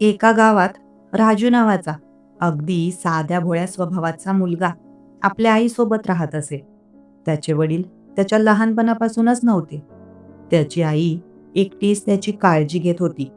एका गावात राजू नावाचा अगदी साध्या भोळ्या स्वभावाचा मुलगा आपल्या आईसोबत राहत असे. त्याचे वडील त्याच्या लहानपणापासूनच नव्हते. त्याची आई एकटीच त्याची काळजी घेत होती.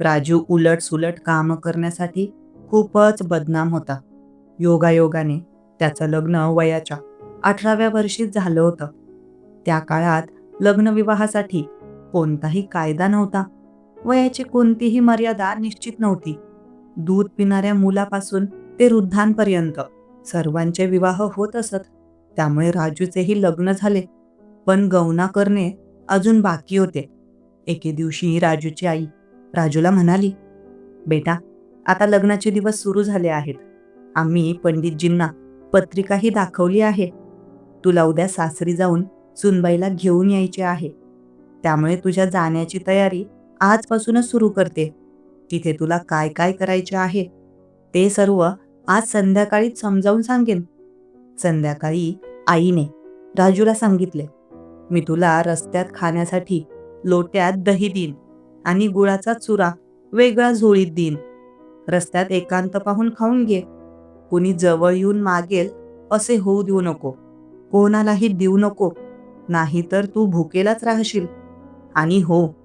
राजू उलट सुलट कामं करण्यासाठी खूपच बदनाम होता. योगायोगाने त्याचं लग्न वयाच्या अठराव्या वर्षीच झालं होतं. त्या काळात लग्नविवाहासाठी कोणताही कायदा नव्हता. वयाची कोणतीही मर्यादा निश्चित नव्हती. दूध पिणाऱ्या मुलापासून ते वृद्धांपर्यंत सर्वांचे विवाह होत असत. त्यामुळे राजूचेही लग्न झाले. पण गौना करणे अजून बाकी होते. एके दिवशी राजूची आई राजूला म्हणाली बेटा आता लग्नाचे दिवस सुरू झाले आहेत. आम्ही पंडितजींना पत्रिकाही दाखवली आहे. तुला उद्या सासरी जाऊन सुनबाईला घेऊन यायचे आहे. त्यामुळे तुझ्या जाण्याची तयारी आजपासूनच सुरू करते. तिथे तुला काय काय करायचे आहे? ते सर्व आज संध्याकाळीच समजावून सांगेन. संध्याकाळी आईने राजूला सांगितले मी तुला रस्त्यात खाण्यासाठी लोट्यात दही देईन आणि गुळाचा चुरा वेगळा झोळीत देईन. रस्त्यात एकांत पाहून खाऊन घे. कुणी जवळ येऊन मागेल असे होऊ देऊ नको. कोणालाही देऊ नको. नाहीतर तू भुकेलाच राहशील. आणि हो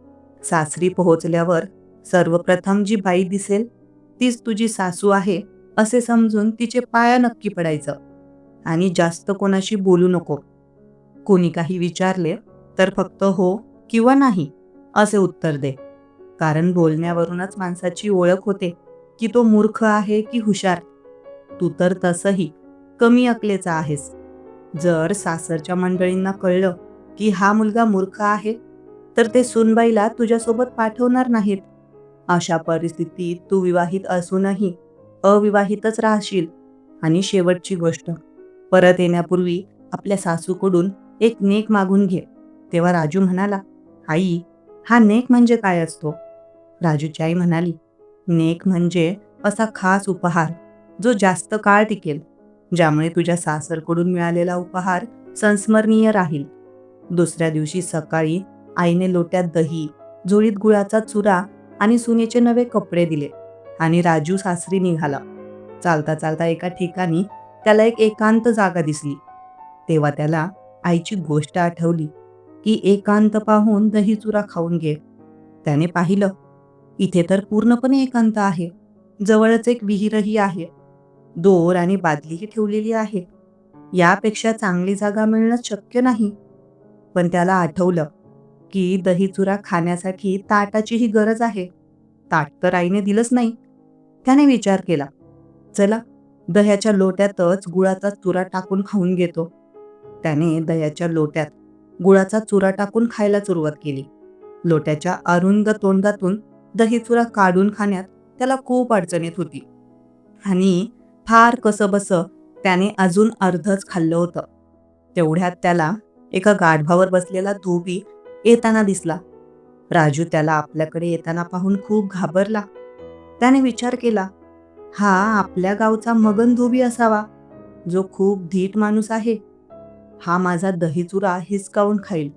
सासरी पोहोचल्यावर सर्वप्रथम जी बाई दिसेल तीच तुझी सासू आहे असे समजून तिचे पाया नक्की पडायचं. आणि जास्त कोणाशी बोलू नको. कोणी काही विचारले तर फक्त हो किंवा नाही असे उत्तर दे. कारण बोलण्यावरूनच माणसाची ओळख होते की तो मूर्ख आहे की हुशार. तू तर तसंही कमी अकलेचा आहेस. जर सासरच्या मंडळींना कळलं की हा मुलगा मूर्ख आहे तर ते सुनबाईला तुझ्यासोबत पाठवणार नाहीत. अशा परिस्थितीत तू विवाहित असूनही अविवाहितच राहशील. आणि शेवटची गोष्ट परत येण्यापूर्वी आपल्या सासूकडून एक नेक मागून घे. तेव्हा राजू म्हणाला आई हा नेक म्हणजे काय असतो? राजूची आई म्हणाली नेक म्हणजे असा खास उपहार जो जास्त काळ टिकेल ज्यामुळे तुझ्या सासरकडून मिळालेला उपहार संस्मरणीय राहील. दुसऱ्या दिवशी सकाळी आईने लोट्यात दही जुळीत गुळाचा चुरा आणि सुनेचे नवे कपडे दिले आणि राजू सासरी निघाला. चालता चालता एका ठिकाणी त्याला एक एकांत जागा दिसली. तेव्हा त्याला आईची गोष्ट आठवली की एकांत पाहून दही चुरा खाऊन घे. त्याने पाहिलं इथे तर पूर्णपणे एकांत आहे. जवळच एक विहीरही आहे. दोर आणि बादलीही ठेवलेली आहे. यापेक्षा चांगली जागा मिळणं शक्य नाही. पण त्याला आठवलं की दही चुरा खाण्यासाठी ताटाचीही गरज आहे. ताट तर आईने दिलंच नाही. त्याने विचार केला चला दह्याच्या लोट्यातच गुळाचा चुरा टाकून खाऊन घेतो. त्याने दह्याच्या लोट्यात गुळाचा चुरा टाकून खायला सुरुवात केली. लोट्याच्या अरुंद तोंडातून दही चुरा काढून खाण्यात त्याला खूप अडचण येत होती. आणि फार कसं बसं त्याने अजून अर्धच खाल्लं होतं. तेवढ्यात त्याला एका गाढवावर बसलेला धोबी येताना दिसला. राजू त्याला आपल्याकडे येताना पाहून खूप घाबरला. त्याने विचार केला हा आपल्या गावचा मगन धोबी असावा जो खूप धीट माणूस आहे. हा माझा दहीचुरा हिसकावून खाईल.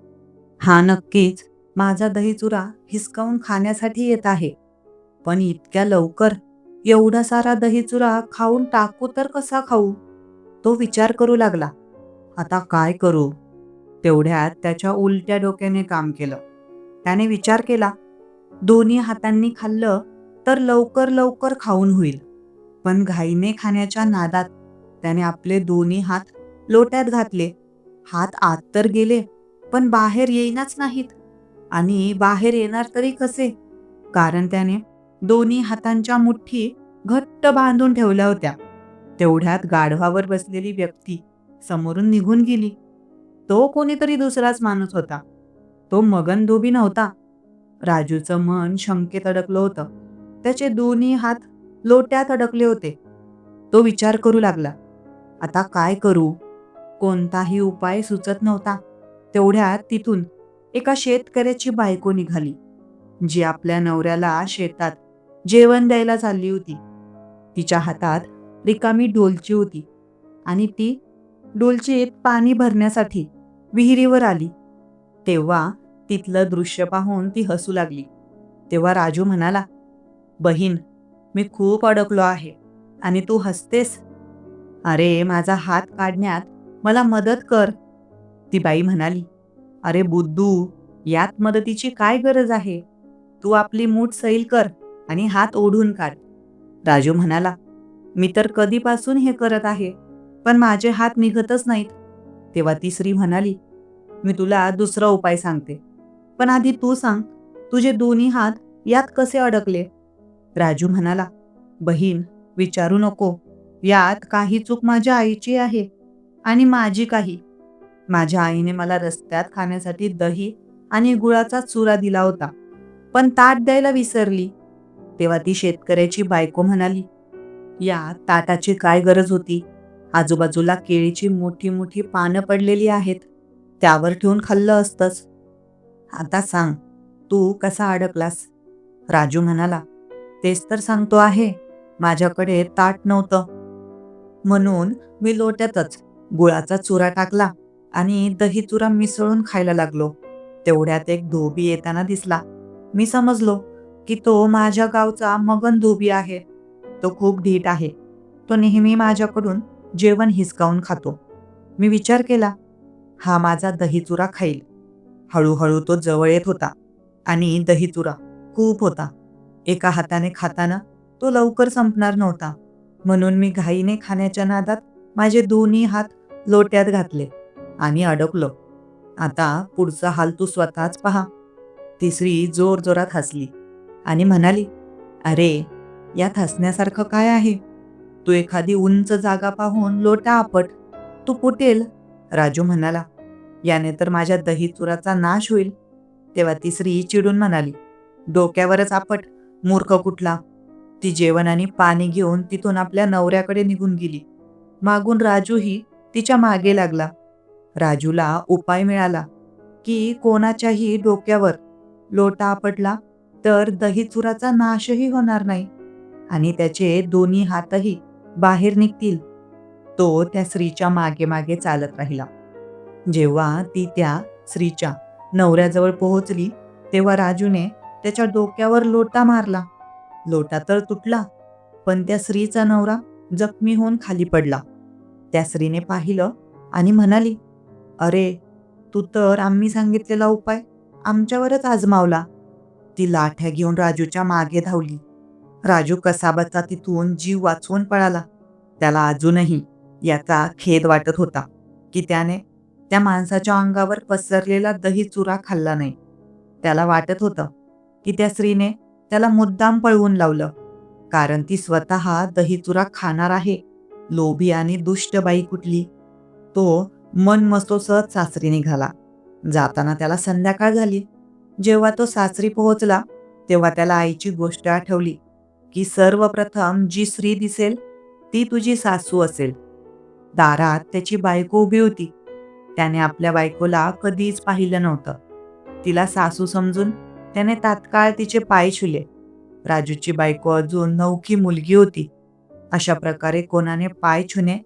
हा नक्कीच माझा दहीचुरा हिसकावून खाण्यासाठी येत आहे. पण इतक्या लवकर एवढा सारा दहीचुरा खाऊन टाकू तर कसा खाऊ? तो विचार करू लागला. आता काय करू? तेवढ्यात त्याच्या उलट्या डोक्याने काम केलं. त्याने विचार केला दोन्ही हातांनी खाल्लं तर लवकर लवकर खाऊन होईल. पण घाईने खाण्याच्या नादात त्याने आपले दोन्ही हात लोट्यात घातले. हात आत तर गेले पण बाहेर येईनाच नाहीत. आणि बाहेर येणार तरी कसे? कारण त्याने दोन्ही हातांच्या मुठ्ठी घट्ट बांधून ठेवल्या होत्या. तेवढ्यात गाढवावर बसलेली व्यक्ती समोरून निघून गेली. तो कोणीतरी दुसराच माणूस होता. तो मगन धोबी नव्हता. राजूचं मन शंकेत अडकलं होतं. त्याचे दोन्ही हात लोट्यात अडकले होते. तो विचार करू लागला. आता काय करू? कोणताही उपाय सुचत नव्हता. तेवढ्यात तिथून एका शेतकऱ्याची बायको निघाली जी आपल्या नवऱ्याला शेतात जेवण द्यायला चालली होती. तिच्या हातात रिकामी डोलची होती आणि ती डोलचीत पाणी भरण्यासाठी विहिरीवर आली. तेव्हा तिथलं दृश्य पाहून ती हसू लागली. तेव्हा राजू म्हणाला बहीण मी खूप अडकलो आहे आणि तू हसतेस. अरे माझा हात काढण्यात मला मदत कर. ती बाई म्हणाली अरे बुद्धू यात मदतीची काय गरज आहे? तू आपली मूठ सैल कर आणि हात ओढून काढ. राजू म्हणाला मी तर कधीपासून हे करत आहे पण माझे हात निघतच नाहीत. तेव्हा ती स्त्री म्हणाली मी तुला दुसरा उपाय सांगते. पण आधी तू सांग तुझे दोन्ही हात यात कसे अडकले? राजू म्हणाला बहीण विचारू नको. यात काही चूक माझ्या आईची आहे आणि माझी काही. माझ्या आईने मला रस्त्यात खाण्यासाठी दही आणि गुळाचा चुरा दिला होता पण ताट द्यायला विसरली. तेव्हा ती शेतकऱ्याची बायको म्हणाली या ताटाची काय गरज होती? आजूबाजूला केळीची मोठी मोठी पानं पडलेली आहेत. त्यावर ठेवून खाल्लं असतंच. आता सांग तू कसा अडकलास? राजू म्हणाला तेच तर सांगतो आहे माझ्याकडे ताट नव्हतं. म्हणून मी लोट्यातच गुळाचा चुरा टाकला आणि दही चुरा मिसळून खायला लागलो. तेवढ्यात एक धोबी येताना दिसला. मी समजलो की तो माझ्या गावचा मगन धोबी आहे. तो खूप ढीट आहे. तो नेहमी माझ्याकडून जेवण हिसकावून खातो. मी विचार केला हा माझा दहीचुरा खाईल. हळूहळू तो जवळ येत होता आणि दहीचुरा खूप होता. एका हाताने खाताना तो लवकर संपणार नव्हता. म्हणून मी घाईने खाण्याच्या नादात माझे दोन्ही हात लोट्यात घातले आणि अडकलो. आता पुढचा हाल तू स्वतःच पहा. तिसरी जोर जोरात हसली आणि म्हणाली अरे यात हसण्यासारखं काय आहे? तू एखादी उंच जागा पाहून लोटा आपट तू फुटेल राजू म्हणाला याने तर माझ्या दही चुराचा नाश होईल. तेव्हा ती स्त्री चिडून म्हणाली डोक्यावरच आपट मूर्ख कुठला. ती जेवण आणि पाणी घेऊन तिथून आपल्या नवऱ्याकडे निघून गेली. मागून राजूही तिच्यामागे लागला. राजूला उपाय मिळाला की कोणाच्याही डोक्यावर लोटा आपटला तर दहीचुराचा नाशही होणार नाही आणि त्याचे दोन्ही हातही बाहेर निघतील. तो त्या स्त्रीच्या मागे मागे चालत राहिला. जेव्हा ती त्या स्त्रीच्या नवऱ्याजवळ पोहोचली तेव्हा राजूने त्याच्या डोक्यावर लोटा मारला. लोटा तर तुटला पण त्या स्त्रीचा नवरा जखमी होऊन खाली पडला. त्या स्त्रीने पाहिलं आणि म्हणाली अरे तू तर आम्ही सांगितलेला उपाय आमच्यावरच आजमावला. ती लाठ्या घेऊन राजूच्या मागे धावली. राजू कसाबाचा तिथून जीव वाचवून पळाला. त्याला अजूनही याचा खेद वाटत होता की त्याने त्या माणसाच्या अंगावर पसरलेला दही चुरा खाल्ला नाही. त्याला वाटत होतं की त्या स्त्रीने त्याला मुद्दाम पळवून लावलं कारण ती स्वतः दही चुरा खाणार आहे लोभी आणि दुष्ट बाई कुठली? तो मन मस्तोसत सासरी निघाला. जाताना त्याला संध्याकाळ झाली. जेव्हा तो सासरी पोहोचला तेव्हा त्याला आईची गोष्ट आठवली. की सर्वप्रथम जी स्त्री दिसेल ती तुझी सासू असेल. दारात त्याची बायको उभी होती. त्याने आपल्या बायकोला कधीच पाहिलं नव्हतं. तिला सासू समजून त्याने तात्काळ तिचे पाय छुले. राजूची बायको अजून नौकी मुलगी होती. अशा प्रकारे कोणाने पाय छुने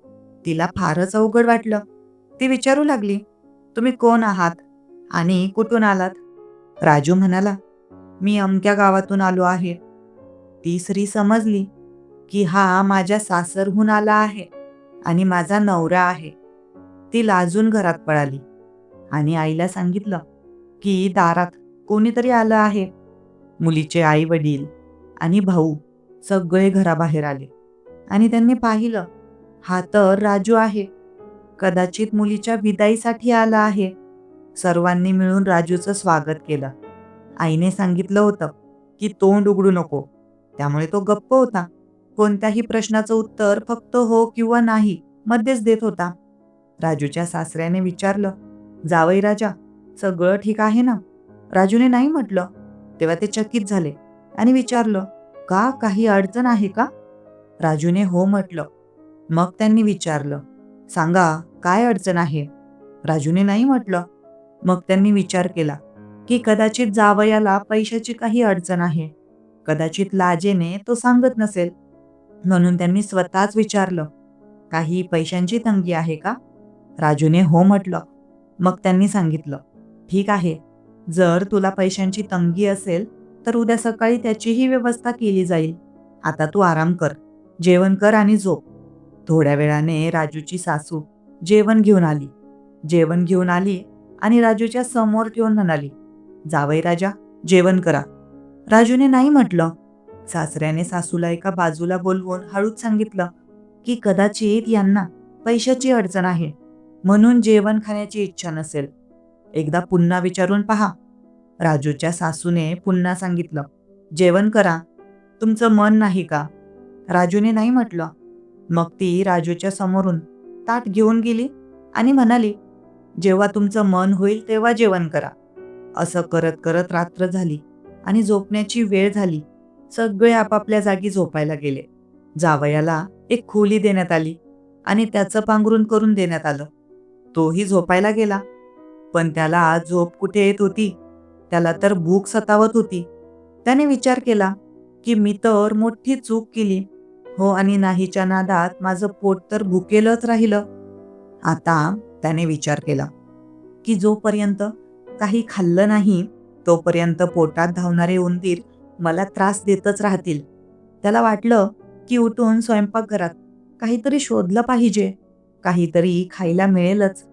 तिला फारच अवघड वाटलं. ती विचारू लागली तुम्ही कोण आहात? आणि कुठून आलात? राजू म्हणाला मी अमक्या गावातून आलो आहे. तिसरी समजली की हा माझ्या सासरहून आला आहे आणि माझा नवरा आहे. ती लाजून घरात पळाली आणि आईला सांगितलं की दारात कोणीतरी आलं आहे. मुलीचे आई वडील आणि भाऊ सगळे घराबाहेर आले आणि त्यांनी पाहिलं हा तर राजू आहे. कदाचित मुलीच्या विदाईसाठी आला आहे. सर्वांनी मिळून राजूचं स्वागत केलं. आईने सांगितलं होतं की तोंड उघडू नको. त्यामुळे तो गप्प होता. कोणत्याही प्रश्नाचं उत्तर फक्त हो किंवा नाही मध्येच देत होता. राजूच्या सासऱ्याने विचारलं जावई राजा सगळं ठीक आहे ना? राजूने नाही म्हटलं. तेव्हा ते चकित झाले आणि विचारलं का काही अडचण आहे का? राजूने हो म्हटलं. मग त्यांनी विचारलं सांगा काय अडचण आहे? राजूने नाही म्हटलं. मग त्यांनी विचार केला की कदाचित जावयाला पैशाची काही अडचण आहे. कदाचित लाजेने तो सांगत नसेल. म्हणून त्यांनी स्वतःच विचारलं काही पैशांची तंगी आहे का? राजूने हो म्हटलं. मग त्यांनी सांगितलं ठीक आहे. जर तुला पैशांची तंगी असेल तर उद्या सकाळी त्याचीही व्यवस्था केली जाईल. आता तू आराम कर जेवण कर आणि झोप. थोड्या वेळाने राजूची सासू जेवण घेऊन आली. जेवण घेऊन आली आणि राजूच्या समोर ठेवून म्हणाली जावई राजा जेवण करा. राजूने नाही म्हटलं. सासऱ्याने सासूला एका बाजूला बोलवून हळूच सांगितलं की कदाचित यांना पैशाची अडचण आहे म्हणून जेवण खाण्याची इच्छा नसेल. एकदा पुन्हा विचारून पहा. राजूच्या सासूने पुन्हा सांगितलं जेवण करा. तुमचं मन नाही का? राजूने नाही म्हटलं. मग ती राजूच्या समोरून ताट घेऊन गेली आणि म्हणाली जेव्हा तुमचं मन होईल तेव्हा जेवण करा. असं करत करत रात्र झाली. आणि झोपण्याची वेळ झाली. सगळे आपापल्या जागी झोपायला गेले. जावयाला एक खोली देण्यात आली आणि त्याचं पांघरून करून देण्यात आलं. तोही झोपायला गेला. पण त्याला झोप कुठे येत होती? त्याला तर भूक सतावत होती. त्याने विचार केला की मी तर मोठी चूक केली. हो आणि नाहीच्या नादात माझं पोट तर भुकेलच राहिलं. आता त्याने विचार केला की जोपर्यंत काही खाल्लं नाही तोपर्यंत पोटात धावणारे उंदीर मला त्रास देतच राहतील. त्याला वाटलं की उठून स्वयंपाकघरात काहीतरी शोधलं पाहिजे. काहीतरी खायला मिळेलच.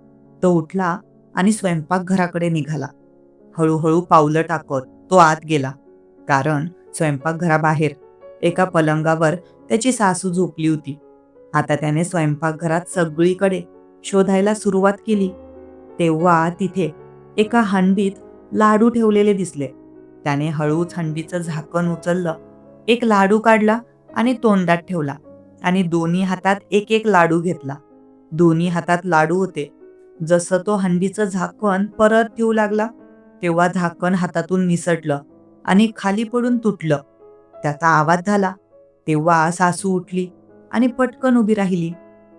तो उठला आणि स्वयंपाकघराकडे निघाला. हळूहळू पावलं टाकत तो आत गेला. कारण स्वयंपाकघराबाहेर एका पलंगावर त्याची सासू झोपली होती. आता त्याने स्वयंपाकघरात सगळीकडे शोधायला सुरुवात केली. तेव्हा तिथे एका हंडीत लाडू ठेवलेले दिसले. त्याने हळूच हंडीचं झाकण उचललं. एक लाडू काढला आणि तोंडात ठेवला आणि दोन्ही हातात एक एक लाडू घेतला. दोन्ही हातात लाडू होते. जसं तो हंडीचं झाकण परत ठेवू लागला तेव्हा झाकण हातातून निसटलं आणि खाली पडून तुटलं. त्याचा आवाज झाला. तेव्हा सासू उठली आणि पटकन उभी राहिली.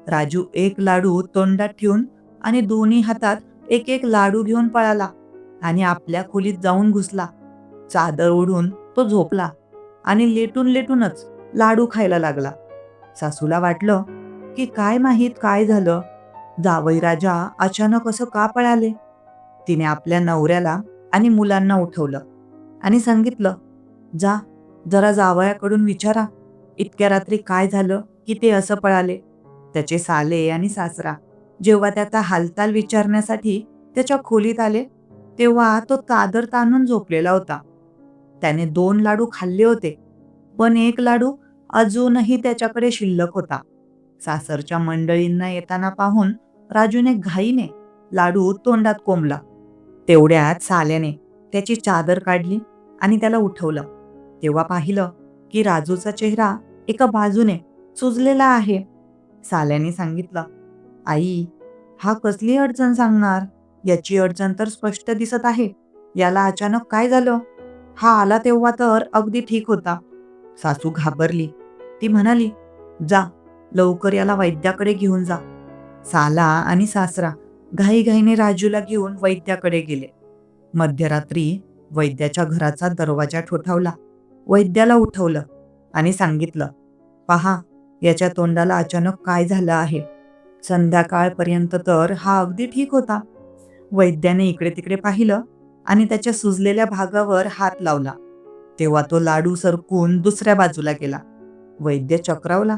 राजू एक लाडू तोंडात ठेवून आणि दोन्ही हातात एक एक लाडू घेऊन पळाला. आणि आपल्या खोलीत जाऊन घुसला. चादर ओढून तो झोपला आणि लेटून लेटूनच लाडू खायला लागला. सासूला वाटलं की काय माहीत काय झालं? जावई राजा अचानक असं का पळाले? तिने आपल्या नवऱ्याला आणि मुलांना उठवलं आणि सांगितलं जा जरा जावयाकडून विचारा इतक्या रात्री काय झालं की ते असं पळाले? त्याचे साले आणि सासरा जेव्हा त्याचा हालचाल विचारण्यासाठी त्याच्या खोलीत आले तेव्हा तो चादर ताणून झोपलेला होता. त्याने दोन लाडू खाल्ले होते पण एक लाडू अजूनही त्याच्याकडे शिल्लक होता. सासरच्या मंडळींना येताना पाहून राजूने घाईने लाडू तोंडात कोंबला. तेवढ्यात साल्याने त्याची चादर काढली आणि त्याला उठवलं. तेव्हा पाहिलं की राजूचा चेहरा एका बाजूने सुजलेला आहे. साल्याने सांगितलं आई हा कसली अडचण सांगणार? याची अडचण तर स्पष्ट दिसत आहे. याला अचानक काय झालं? हा आला तेव्हा तर अगदी ठीक होता. सासू घाबरली. ती म्हणाली जा लवकर याला वैद्याकडे घेऊन जा. साला आणि सासरा घाईघाईने राजूला घेऊन वैद्याकडे गेले. मध्यरात्री वैद्याच्या घराचा दरवाजा ठोठावला. वैद्याला उठवलं आणि सांगितलं पहा याच्या तोंडाला अचानक काय झालं आहे? संध्याकाळपर्यंत तर हा अगदी ठीक होता. वैद्याने इकडे तिकडे पाहिलं आणि त्याच्या सुजलेल्या भागावर हात लावला. तेव्हा तो लाडू सरकून दुसऱ्या बाजूला गेला. वैद्य चक्रावला.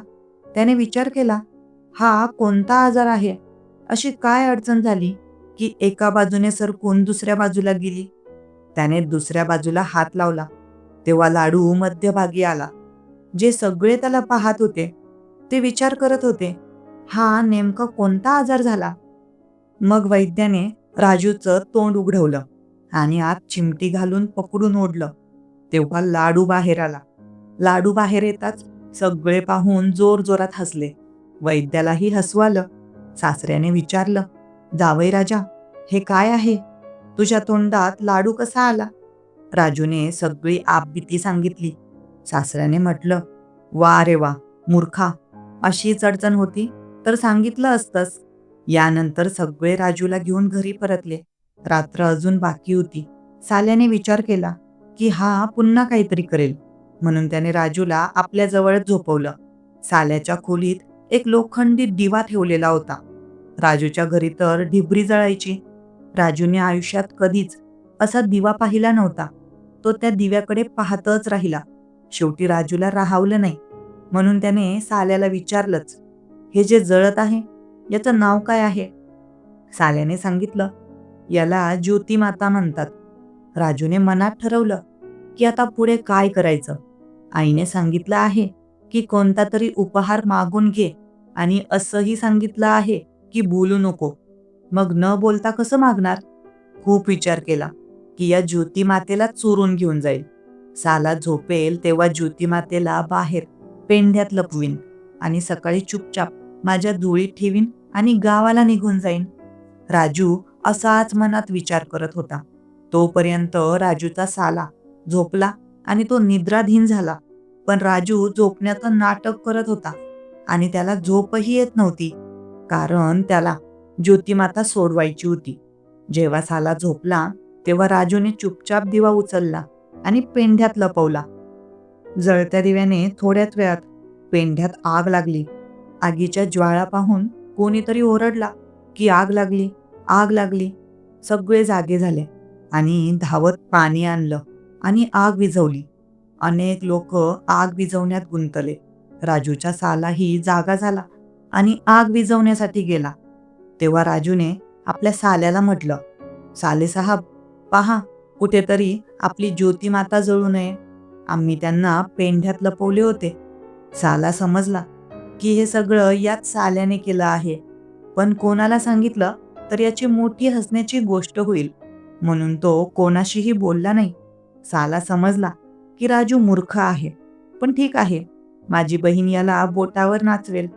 त्याने विचार केला हा कोणता आजार आहे? अशी काय अडचण झाली की एका बाजूने सरकून दुसऱ्या बाजूला गेली? त्याने दुसऱ्या बाजूला हात लावला. तेव्हा लाडू मध्यभागी आला. जे सगळे त्याला पाहत होते ते विचार करत होते हा नेमका कोणता आजार झाला? मग वैद्याने राजूचं तोंड उघडवलं आणि आत चिमटी घालून पकडून ओढलं. तेव्हा लाडू बाहेर आला. लाडू बाहेर येताच सगळे पाहून जोर जोरात हसले. वैद्यालाही हसू आलं. सासऱ्याने विचारलं जावई राजा हे काय आहे? तुझ्या तोंडात लाडू कसा आला? राजूने सगळी आपबीती सांगितली. सासऱ्याने म्हटलं वा रे वा मूर्खा अशीच अडचण होती तर सांगितलं असतंस. यानंतर सगळे राजूला घेऊन घरी परतले. रात्र अजून बाकी होती. साल्याने विचार केला की हा पुन्हा काहीतरी करेल. म्हणून त्याने राजूला आपल्या जवळच झोपवलं. साल्याच्या खोलीत एक लोखंडी दिवा ठेवलेला होता. राजूच्या घरी तर ढिबरी जळायची. राजूने आयुष्यात कधीच असा दिवा पाहिला नव्हता. तो त्या दिव्याकडे पाहतच राहिला. शेवटी राजूला राहावलं नाही. म्हणून त्याने साल्याला विचारलंच हे जे जळत आहे याचं नाव काय आहे? साल्याने सांगितलं. याला ज्योतिमाता म्हणतात. राजूने मनात ठरवलं की आता पुढे काय करायचं? आईने सांगितलं आहे की कोणता तरी उपहार मागून घे आणि असंही सांगितलं आहे की बोलू नको. मग न बोलता कसं मागणार? खूप विचार केला की या ज्योतिमातेला चोरून घेऊन जाईल. साला झोपेल तेव्हा ज्योतिमातेला बाहेर पेंढ्यात लपवीन आणि सकाळी चुपचाप माझ्या धुळीत ठेवीन आणि गावाला निघून जाईन. राजू असाच मनात विचार करत होता. तोपर्यंत राजूचा साला झोपला आणि तो निद्राधीन झाला. पण राजू झोपण्याचं नाटक करत होता आणि त्याला झोपही येत नव्हती. कारण त्याला ज्योतिमाता सोडवायची होती. जेव्हा साला झोपला तेव्हा राजूने चुपचाप दिवा उचलला आणि पेंढ्यात लपवला. जळत्या दिव्याने थोड्याच वेळात पेंढ्यात आग लागली. आगीच्या ज्वाळा पाहून कोणीतरी ओरडला की आग लागली आग लागली. सगळे जागे झाले आणि धावत पाणी आणलं आणि आग विझवली. अनेक लोक आग विझवण्यात गुंतले. राजूच्या सालाही जागा झाला आणि आग विझवण्यासाठी गेला. तेव्हा राजूने आपल्या साल्याला म्हटलं साले साहेब पहा कुठेतरी आपली ज्योतिमाता जळू नये. आम्ही त्यांना पेंढ्यात लपवले होते. साला समजला की हे सगळं यात साल्याने केलं आहे. पण कोणाला सांगितलं तर याची मोठी हसण्याची गोष्ट होईल. म्हणून तो कोणाशीही बोलला नाही. साला समजला की राजू मूर्ख आहे. पण ठीक आहे. माझी बहीण याला बोटावर नाचवेल.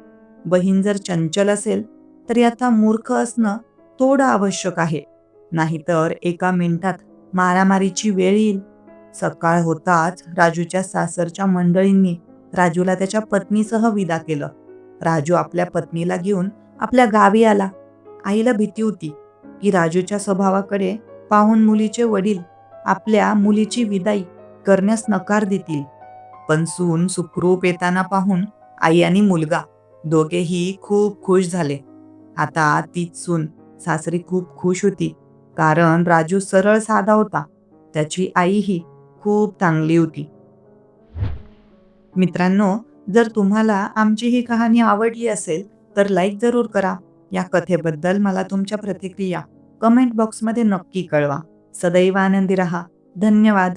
बहीण जर चंचल असेल तर याचा मूर्ख असणं थोडं आवश्यक आहे. नाहीतर एका मिनिटात मारामारीची वेळ येईल. सकाळ होताच राजूच्या सासरच्या मंडळींनी राजूला त्याच्या पत्नीसह विदा केलं. राजू आपल्या पत्नीला घेऊन आपल्या गावी आला. आईला भीती होती की राजूच्या स्वभावाकडे पाहून मुलीचे वडील आपल्या मुलीची विदाई करण्यास नकार देतील. पण सून सुखरूप येताना पाहून आई आणि मुलगा दोघेही खूप खुश झाले. आता तीच सून सासरी खूप खुश होती कारण राजू सरळ साधा होता. त्याची आईही खूप चांगली होती. मित्रांनो जर तुम्हाला आमची ही कहाणी आवडली असेल तर लाईक जरूर करा. या कथेबद्दल मला तुमच्या प्रतिक्रिया कमेंट बॉक्समध्ये नक्की कळवा. सदैव आनंदी रहा. धन्यवाद.